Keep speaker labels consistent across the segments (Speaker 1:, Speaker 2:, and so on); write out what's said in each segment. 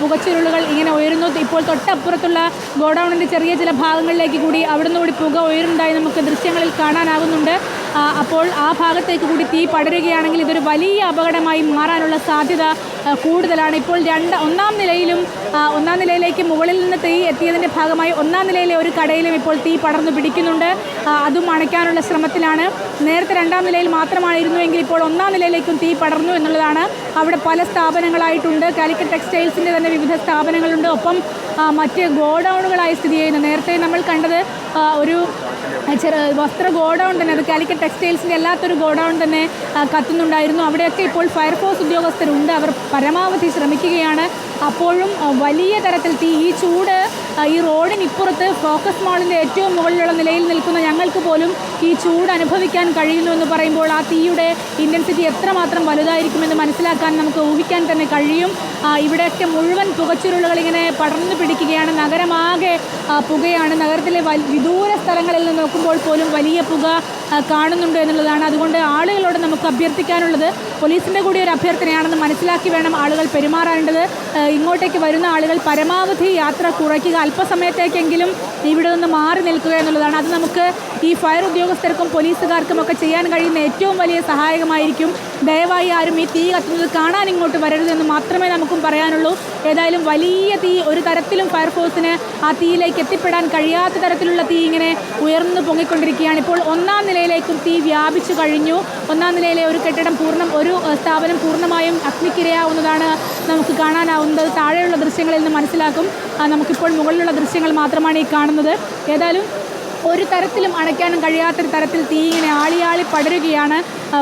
Speaker 1: പുകച്ചുരുളുകൾ ഇങ്ങനെ ഉയരുന്നു. ഇപ്പോൾ തൊട്ടപ്പുറത്തുള്ള ഗോഡൗണിന്റെ ചെറിയ ചില ഭാഗങ്ങളിലേക്ക് കൂടി അവിടുന്ന് കൂടി പുക ഉയരുന്നതായി നമുക്ക് ദൃശ്യങ്ങളിൽ കാണാനാകുന്നുണ്ട്. അപ്പോൾ ആ ഭാഗത്തേക്ക് കൂടി തീ പടരുകയാണെങ്കിൽ ഇതൊരു വലിയ അപകടമായി മാറാനുള്ള സാധ്യത കൂടുതലാണ്. ഇപ്പോൾ രണ്ട് ഒന്നാം നിലയിലും ഒന്നാം നിലയിലേക്ക് മുകളിൽ നിന്ന് തീ എത്തിയതിന്റെ ഭാഗമായി ഒന്നാം നിലയിലെ ഒരു കടയിലും ഇപ്പോൾ തീ പടർന്നു പിടിക്കുന്നുണ്ട്. അതും അണയ്ക്കാനുള്ള ശ്രമത്തിലാണ്. നേരത്തെ രണ്ടാം നിലയിൽ മാത്രമായിരുന്നുവെങ്കിൽ ഇപ്പോൾ ഒന്നാം നിലയിലേക്കും തീ പടർന്നു എന്നുള്ളതാണ്. അവിടെ പല സ്ഥാപനങ്ങളായിട്ടുണ്ട്. കാലിക്കറ്റ് ടെക്സ്റ്റൈൽസിന്റെ തന്നെ വിവിധ സ്ഥാപനങ്ങളുണ്ട്. ഒപ്പം മറ്റ് ഗോഡൗണുകളായി സ്ഥിതി ചെയ്യുന്നു. നേരത്തെ നമ്മൾ കണ്ടത് ഒരു ചെറു വസ്ത്ര ഗോഡൗൺ തന്നെ അത് കാലിക്കറ്റ് ടെക്സ്റ്റൈൽസിന്റെ അല്ലാത്തൊരു ഗോഡൗൺ തന്നെ കത്തുന്നുണ്ടായിരുന്നു. അവിടെയൊക്കെ ഇപ്പോൾ ഫയർഫോഴ്സ് ഉദ്യോഗസ്ഥരുണ്ട്. അവർ പരമാവധി ശ്രമിക്കുകയാണ്. അപ്പോഴും വലിയ തരത്തിൽ തീ ഈ ചൂട് ഈ റോഡിനിപ്പുറത്ത് ഫോക്കസ് മാളിന്റെ ഏറ്റവും മുകളിലുള്ള നിലയിൽ ഞങ്ങൾക്ക് പോലും ഈ ചൂട് അനുഭവിക്കാൻ കഴിയുന്നു എന്ന് പറയുമ്പോൾ ആ തീയുടെ ഇന്റൻസിറ്റി എത്രമാത്രം വലുതായിരിക്കുമെന്ന് മനസ്സിലാക്കാൻ നമുക്ക് ഊഹിക്കാൻ തന്നെ കഴിയും. ഇവിടെയൊക്കെ മുഴുവൻ പുകച്ചുരുളുകൾ ഇങ്ങനെ പടർന്നു പിടിക്കുകയാണ്. നഗരമാകെ പുകയാണ്. നഗരത്തിലെ വിദൂര സ്ഥലങ്ങളിൽ നിന്ന് നോക്കുമ്പോൾ പോലും വലിയ പുക കാണുന്നുണ്ട് എന്നുള്ളതാണ്. അതുകൊണ്ട് ആളുകളോട് നമുക്ക് അഭ്യർത്ഥിക്കാനുള്ളത് പോലീസിന്റെ കൂടി ഒരു അഭ്യർത്ഥനയാണെന്ന് മനസ്സിലാക്കി വേണം ആളുകൾ പെരുമാറേണ്ടത് ഇങ്ങോട്ടേക്ക് വരുന്ന ആളുകൾ പരമാവധി യാത്ര കുറയ്ക്കുക. അല്പസമയത്തേക്കെങ്കിലും ഇവിടെ നിന്ന് മാറി നിൽക്കുക എന്നുള്ളതാണ്. അത് നമുക്ക് ഈ ഫയർ ഉദ്യോഗസ്ഥർക്കും പോലീസുകാർക്കും ഒക്കെ ചെയ്യാൻ കഴിയുന്ന ഏറ്റവും വലിയ സഹായകമായിരിക്കും. ദയവായി ആരും ഈ തീ കത്തുന്നത് കാണാൻ ഇങ്ങോട്ട് വരരുതെന്ന് മാത്രമേ നമുക്കും പറയാനുള്ളൂ. ഏതായാലും വലിയ തീ ഒരു തരത്തിലും ഫയർഫോഴ്സിന് ആ തീയിലേക്ക് എത്തിപ്പെടാൻ കഴിയാത്ത തരത്തിലുള്ള തീ ഇങ്ങനെ ഉയർന്നു പൊങ്ങിക്കൊണ്ടിരിക്കുകയാണ്. ഇപ്പോൾ ഒന്നാം നിലയിലേക്കും തീ വ്യാപിച്ചു കഴിഞ്ഞു. ഒന്നാം നിലയിലെ ഒരു കെട്ടിടം പൂർണം ഒരു സ്ഥാപനം പൂർണമായും അഗ്നിക്കിരയാവുന്നതാണ് നമുക്ക് കാണാനാവുന്നത്. താഴെയുള്ള ദൃശ്യങ്ങളിൽ നിന്ന് മനസ്സിലാക്കും. നമുക്കിപ്പോൾ മുകളിലുള്ള ദൃശ്യങ്ങൾ മാത്രമാണ് ഈ കാണുന്നത്. ഏതായാലും ഒരു തരത്തിലും അണയ്ക്കാനും കഴിയാത്തൊരു തരത്തിൽ തീ ഇങ്ങനെ ആളിയാളി പടരുകയാണ്.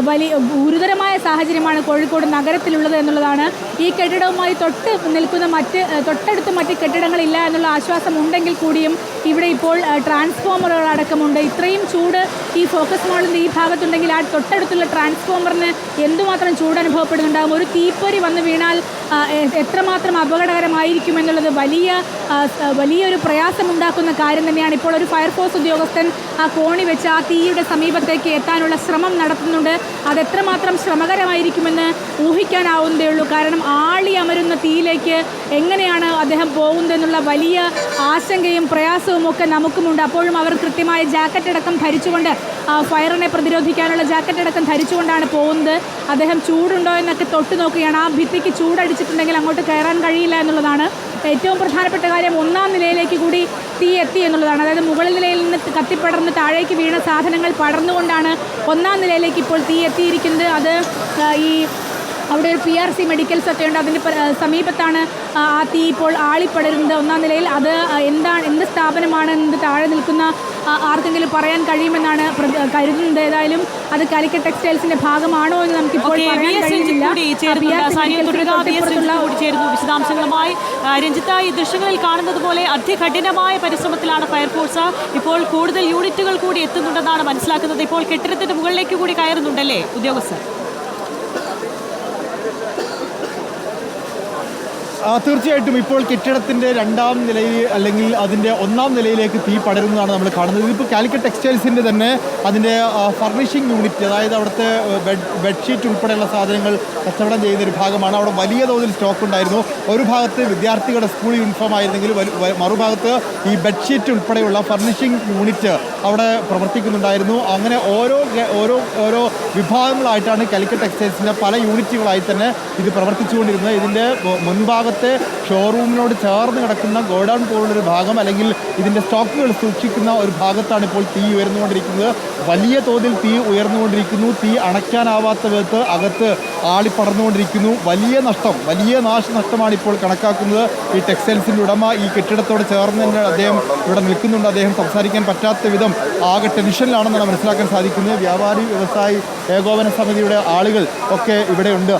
Speaker 1: വലിയ ഗുരുതരമായ സാഹചര്യമാണ് കോഴിക്കോട് നഗരത്തിലുള്ളത് എന്നുള്ളതാണ്. ഈ കെട്ടിടവുമായി തൊട്ട് നിൽക്കുന്ന മറ്റ് തൊട്ടടുത്ത് മറ്റ് കെട്ടിടങ്ങളില്ല എന്നുള്ള ആശ്വാസം ഉണ്ടെങ്കിൽ കൂടിയും ഇവിടെ ഇപ്പോൾ ട്രാൻസ്ഫോമറുകൾ അടക്കമുണ്ട്. ഇത്രയും ചൂട് ഈ ഫോക്കസ് മോളിൽ ഈ ഭാഗത്തുണ്ടെങ്കിൽ ആ തൊട്ടടുത്തുള്ള ട്രാൻസ്ഫോമറിന് എന്തുമാത്രം ചൂട് അനുഭവപ്പെടുന്നുണ്ടാകും ഒരു തീപ്പൊരി വന്ന് വീണാൽ എത്രമാത്രം അപകടകരമായിരിക്കും എന്നുള്ളത് വലിയ വലിയൊരു പ്രയാസമുണ്ടാക്കുന്ന കാര്യം തന്നെയാണ്. ഇപ്പോൾ ഒരു ഫയർഫോഴ്സ് ഉദ്യോഗസ്ഥൻ ആ കോണി വെച്ച് ആ തീയുടെ സമീപത്തേക്ക് എത്താനുള്ള ശ്രമം നടത്തുന്നുണ്ട്. അതെത്രമാത്രം ശ്രമകരമായിരിക്കുമെന്ന് ഊഹിക്കാനാവുന്നതേ ഉള്ളൂ. കാരണം ആളി അമരുന്ന തീയിലേക്ക് എങ്ങനെയാണ് അദ്ദേഹം പോകുന്നതെന്നുള്ള വലിയ ആശങ്കയും പ്രയാസവും ഒക്കെ നമുക്കുമുണ്ട്. അപ്പോഴും അവർ കൃത്യമായ ജാക്കറ്റ് അടക്കം ധരിച്ചുകൊണ്ട് ഫയറിനെ പ്രതിരോധിക്കാനുള്ള ജാക്കറ്റ് അടക്കം ധരിച്ചുകൊണ്ടാണ് പോകുന്നത്. അദ്ദേഹം ചൂടുണ്ടോ എന്നൊക്കെ തൊട്ട് നോക്കുകയാണ് ആ ഭിത്തിക്ക് ചൂടടിച്ചിട്ടുണ്ടെങ്കിൽ അങ്ങോട്ട് കയറാൻ കഴിയില്ല എന്നുള്ളതാണ് ഏറ്റവും പ്രധാനപ്പെട്ട കാര്യം. ഒന്നാം നിലയിലേക്ക് കൂടി തീ എത്തി എന്നുള്ളതാണ്. അതായത് മുകളിൽ നിലയിൽ നിന്ന് കത്തിപ്പടർന്ന് താഴേക്ക് വീണ സാധനങ്ങൾ പടർന്നുകൊണ്ടാണ് ഒന്നാം നിലയിലേക്ക് ഇപ്പോൾ തീ എത്തിയിരിക്കുന്നത്. അത് ഈ അവിടെ ഒരു പി ആർ സി മെഡിക്കൽസ് ഒക്കെ ഉണ്ട്. അതിന്റെ സമീപത്താണ് ആ തീ ഇപ്പോൾ ആളിപ്പടരുന്നത്. ഒന്നാം നിലയിൽ അത് എന്താണ് എന്ത് സ്ഥാപനമാണ് എന്ത് താഴെ നിൽക്കുന്ന ആർക്കെങ്കിലും പറയാൻ കഴിയുമെന്നാണ് കരുതുന്നത്. ഏതായാലും അത് കാലിക്കറ്റ് ടെക്സ്റ്റൈൽസിന്റെ ഭാഗമാണോ എന്ന്
Speaker 2: നമുക്ക് ഇപ്പോൾ വിശദാംശങ്ങളുമായി രഞ്ജിത്ത് ഈ ദൃശ്യങ്ങളിൽ കാണുന്നത് പോലെ അതികഠിനമായ പരിശ്രമത്തിലാണ് ഫയർഫോഴ്സ്. ഇപ്പോൾ കൂടുതൽ യൂണിറ്റുകൾ കൂടി എത്തുന്നുണ്ടെന്നാണ് മനസ്സിലാക്കുന്നത്. ഇപ്പോൾ കെട്ടിടത്തിന്റെ മുകളിലേക്ക് കൂടി കയറുന്നുണ്ടല്ലേ ഉദ്യോഗസ്ഥർ?
Speaker 3: തീർച്ചയായിട്ടും ഇപ്പോൾ കെട്ടിടത്തിന്റെ രണ്ടാം നിലയിൽ അല്ലെങ്കിൽ അതിന്റെ ഒന്നാം നിലയിലേക്ക് തീ പടരുന്നതാണ് നമ്മൾ കാണുന്നത്. ഇതിപ്പോൾ കാലിക്കറ്റ് ടെക്സ്റ്റൈൽസിന്റെ തന്നെ അതിന്റെ ഫർണിഷിംഗ് യൂണിറ്റ് അതായത് അവിടുത്തെ ബെഡ് ബെഡ്ഷീറ്റ് ഉൾപ്പെടെയുള്ള സാധനങ്ങൾ കച്ചവടം ചെയ്യുന്ന ഒരു ഭാഗമാണ്. അവിടെ വലിയ തോതിൽ സ്റ്റോക്ക് ഉണ്ടായിരുന്നു. ഒരു ഭാഗത്ത് വിദ്യാർത്ഥികളുടെ സ്കൂൾ യൂണിഫോം ആയിരുന്നെങ്കിൽ മറുഭാഗത്ത് ഈ ബെഡ്ഷീറ്റ് ഉൾപ്പെടെയുള്ള ഫർണിഷിംഗ് യൂണിറ്റ് അവിടെ പ്രവർത്തിക്കുന്നുണ്ടായിരുന്നു. അങ്ങനെ ഓരോ ഓരോ ഓരോ വിഭാഗങ്ങളായിട്ടാണ് കാലിക്കറ്റ് ടെക്സ്റ്റൈൽസിന്റെ പല യൂണിറ്റുകളായി തന്നെ ഇത് പ്രവർത്തിച്ചുകൊണ്ടിരുന്നത്. ഇതിന്റെ മു- മുൻഭാഗത്തെ ഷോറൂമിനോട് ചേർന്ന് കിടക്കുന്ന ഗോഡൗൺ പോലുള്ളൊരു ഭാഗം അല്ലെങ്കിൽ ഇതിന്റെ സ്റ്റോക്കുകൾ സൂക്ഷിക്കുന്ന ഒരു ഭാഗത്താണ് ഇപ്പോൾ തീ ഉയർന്നുകൊണ്ടിരിക്കുന്നത്. വലിയ തോതിൽ തീ ഉയർന്നുകൊണ്ടിരിക്കുന്നു. തീ അണയ്ക്കാനാവാത്ത വിധത്ത് അകത്ത് ആളി പടർന്നുകൊണ്ടിരിക്കുന്നു. വലിയ നഷ്ടം വലിയ നാശനഷ്ടമാണ് ഇപ്പോൾ കണക്കാക്കുന്നത്. ഈ ടെക്സ്റ്റൈൽസിന്റെ ഉടമ ഈ കെട്ടിടത്തോട് ചേർന്ന് തന്നെ അദ്ദേഹം ഇവിടെ നിൽക്കുന്നുണ്ട്. അദ്ദേഹം സംസാരിക്കാൻ പറ്റാത്ത വിധം ആകെ ടെൻഷനിലാണെന്നാണ് മനസ്സിലാക്കാൻ സാധിക്കുന്നത്. വ്യാപാരി വ്യവസായി ഏകോപന സമിതിയുടെ ആളുകൾ ഒക്കെ ഇവിടെയുണ്ട്.